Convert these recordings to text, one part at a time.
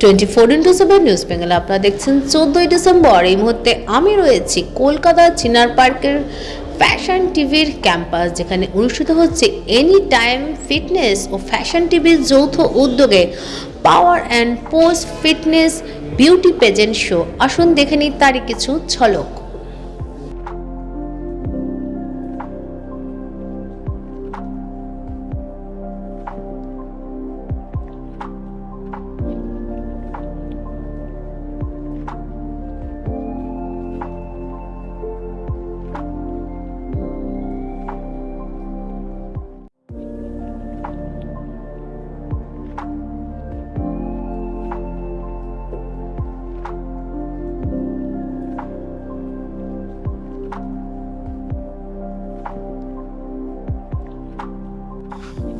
Twenty four into seven news Bengal আপনারা দেখছেন চোদ্দই ডিসেম্বর। এই মুহূর্তে আমি রয়েছি কলকাতা চিনার পার্কের ফ্যাশন টিভির ক্যাম্পাস, যেখানে অনুষ্ঠিত হচ্ছে এনি টাইম ফিটনেস ও ফ্যাশন টিভির যৌথ উদ্যোগে power and post fitness beauty pageant show আসুন দেখে নিই তারই কিছু ঝলক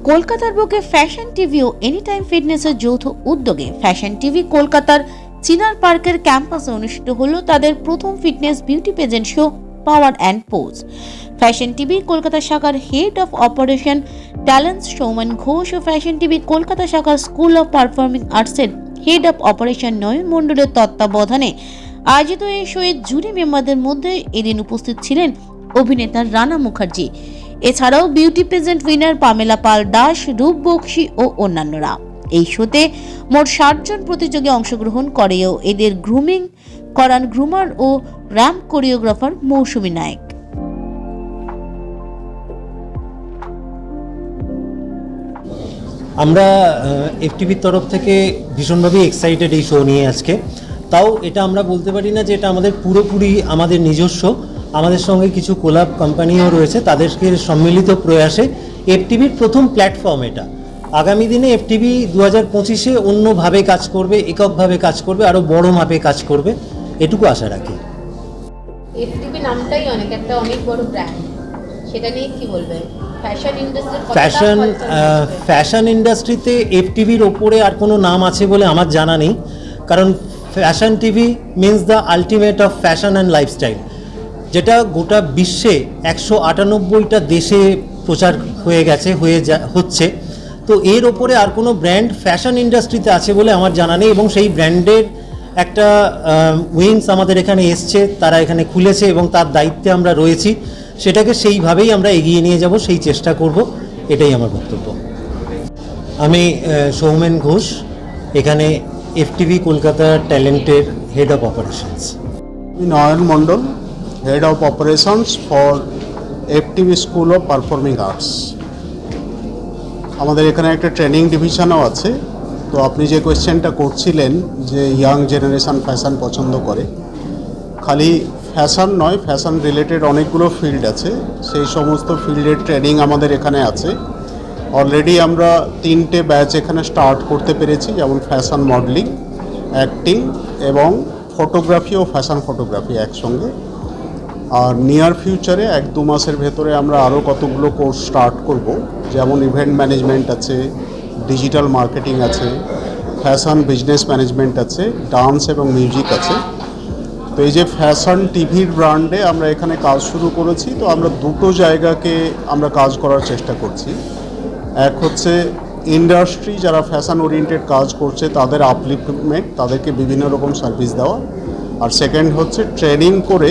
কলকাতার বুকে ফ্যাশন টিভি ও এনি টাইম ফিটনেসের যৌথ উদ্যোগে ফ্যাশন টিভি কলকাতার চিনার পার্কের ক্যাম্পাসে অনুষ্ঠিত হলো তাদের প্রথম fitness beauty pageant show power and pose fashion TV Kolkata শাখার head of operation talents Soumen Ghosh O fashion TV Kolkata শাখার স্কুল অফ পারফর্মিং আর্টসের হেড অফ অপারেশন নয়ন মণ্ডলের তত্ত্বাবধানে আয়োজিত এই শোয়ের জুরি মেম্বারদের মধ্যে এদিন উপস্থিত ছিলেন অভিনেতা রানা মুখার্জি। এছাড়াও beauty present winner Pamela Pal Das Roop Bakshi ও অন্যান্যরা। এই শোতে মোট ষাট জন প্রতিযোগী অংশগ্রহণ করেও এদের গ্রুমিং করান গ্রুমার ও র্যাম্প কোরিওগ্রাফার মৌসুমী নায়ক। আমরা এফটিভির তরফ থেকে ভীষণভাবে এক্সাইটেড এই শো নিয়ে আজকে। তাও এটা আমরা বলতে পারি না যে এটা আমাদের পুরোপুরি আমাদের নিজস্ব। আমাদের সঙ্গে কিছু কোলাব কোম্পানিও রয়েছে তাদেরকে সম্মিলিত প্রয়াসে এফটিভির প্রথম প্ল্যাটফর্ম এটা। আগামী দিনে এফটিভি দু হাজার পঁচিশে অন্যভাবে কাজ করবে এককভাবে কাজ করবে আরও বড় মাপে কাজ করবে এটুকু আশা রাখি। এফটিভি নামটাই অনেক একটা অনেক বড় ব্র্যান্ড সেটা নিয়ে কি বলবেন? ফ্যাশন ফ্যাশন ফ্যাশন ইন্ডাস্ট্রিতে এফটিভির ওপরে আর কোনো নাম আছে বলে আমার জানা নেই কারণ fashion TV means the ultimate of fashion and lifestyle যেটা গোটা বিশ্বে একশো আটানব্বইটা দেশে প্রচার হয়ে গেছে, হয়ে যা, হচ্ছে। তো এর ওপরে আর কোনো ব্র্যান্ড ফ্যাশন ইন্ডাস্ট্রিতে আছে বলে আমার জানা নেই এবং সেই ব্র্যান্ডের একটা উইংস আমাদের এখানে এসছে, তারা এখানে খুলেছে এবং তার দায়িত্বে আমরা রয়েছি। সেটাকে সেইভাবেই আমরা এগিয়ে নিয়ে যাব, সেই চেষ্টা করব, এটাই আমার বক্তব্য। আমি সৌমেন ঘোষ, এখানে FTV Kolkata ট্যালেন্টের head of operations Nayan Mondal head of operations for FTV school of performing arts আমাদের এখানে একটা ট্রেনিং ডিভিশনও আছে। তো আপনি যে কোয়েশ্চেনটা করছিলেন যে ইয়াং জেনারেশন ফ্যাশন পছন্দ করে, খালি ফ্যাশন নয় ফ্যাশন রিলেটেড অনেকগুলো ফিল্ড আছে। সেই সমস্ত ফিল্ডের ট্রেনিং আমাদের এখানে আছে। অলরেডি আমরা তিনটে ব্যাচ এখানে স্টার্ট করতে পেরেছি, যেমন ফ্যাশন মডেলিং অ্যাক্টিং এবং ফটোগ্রাফি ও ফ্যাশন ফটোগ্রাফি একসঙ্গে। আর নিয়ার ফিউচারে এক দু মাসের ভেতরে আমরা আরও কতগুলো কোর্স স্টার্ট করব। যেমন ইভেন্ট ম্যানেজমেন্ট আছে ডিজিটাল মার্কেটিং আছে ফ্যাশন বিজনেস ম্যানেজমেন্ট আছে ডান্স এবং মিউজিক আছে। তো এই যে ফ্যাশন টিভির ব্র্যান্ডে আমরা এখানে কাজ শুরু করেছি, তো আমরা দুটো জায়গাকে আমরা কাজ করার চেষ্টা করছি। এক হচ্ছে ইন্ডাস্ট্রি যারা ফ্যাশন ওরিয়েন্টেড কাজ করছে, তাদের আপলিফমেন্ট তাদেরকে বিভিন্ন রকম সার্ভিস দেওয়া। আর সেকেন্ড হচ্ছে ট্রেনিং করে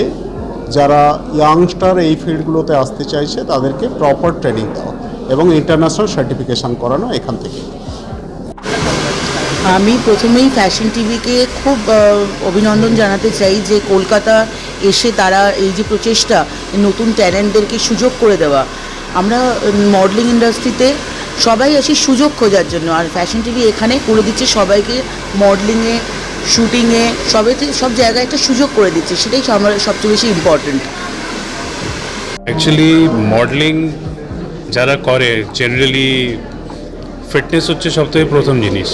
যারা ইয়াংস্টার এই ফিল্ডগুলোতে আসতে চাইছে, তাদেরকে প্রপার ট্রেনিং দেওয়া এবং ইন্টারন্যাশনাল সার্টিফিকেশন করানো এখান থেকে। আমি প্রথমেই ফ্যাশন টিভিকে খুব অভিনন্দন জানাতে চাই যে কলকাতা এসে তারা এই যে প্রচেষ্টা, নতুন ট্যালেন্টদেরকে সুযোগ করে দেওয়া। আমরা মডেলিং ইন্ডাস্ট্রিতে সবাই আসি সুযোগ খোঁজার জন্য। আর ফ্যাশন টিভি এখানে করে দিচ্ছে সবাইকে মডেলিংয়ে শুটিংয়ে সবাইতে সব জায়গায় একটা সুযোগ করে দিচ্ছে, সেটাই আমার সবচেয়ে বেশি ইম্পর্ট্যান্ট অ্যাকচুয়ালি মডেলিং যারা করে জেনারেলি ফিটনেস হচ্ছে সবথেকে প্রথম জিনিস।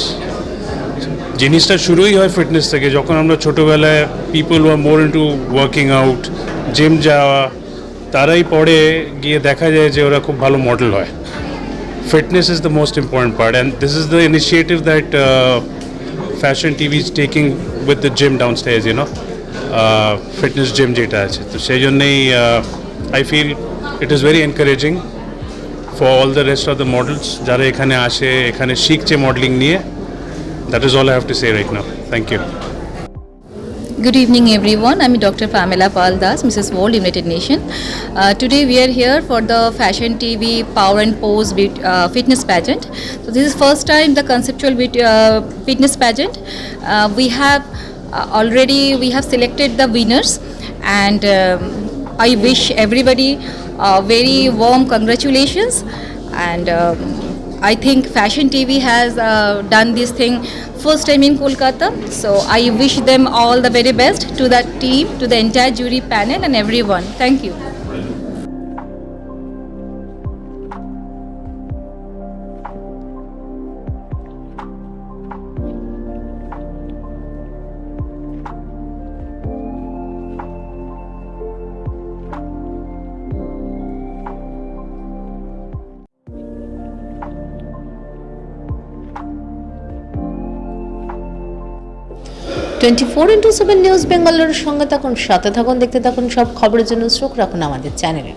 জিনিসটা শুরুই হয় ফিটনেস থেকে, যখন আমরা ছোটোবেলায় people were more into working out gym যাওয়া, তারাই পরে গিয়ে দেখা যায় যে ওরা খুব ভালো মডেল হয়। Fitness is the most important part and this is the initiative that is taking with the gym downstairs you know. Uh, fitness gym যেটা আছে। তো সেই জন্যই I feel it is very encouraging for all the rest of the models যারা এখানে আসে এখানে শিখছে মডেলিং নিয়ে। That is all I have to say right now thank you Good evening, everyone. I'm Dr. Pamela Paldas, Mrs. World United Nation. Uh, today we are here for the Fashion TV Power and Pose uh, fitness pageant. So this is first time the conceptual uh, fitness pageant. Uh, we have uh, already we have selected the winners, and um, I wish everybody very warm congratulations. And um, I think Fashion TV has uh, done this thing first time in Kolkata. So I wish them all the very best to that team, to the entire jury panel, and everyone. Thank you. Twenty four into seven news বেঙ্গলের সঙ্গে থাকুন, সাথে থাকুন, দেখতে থাকুন সব খবরের জন্য চোখ রাখুন আমাদের চ্যানেলে।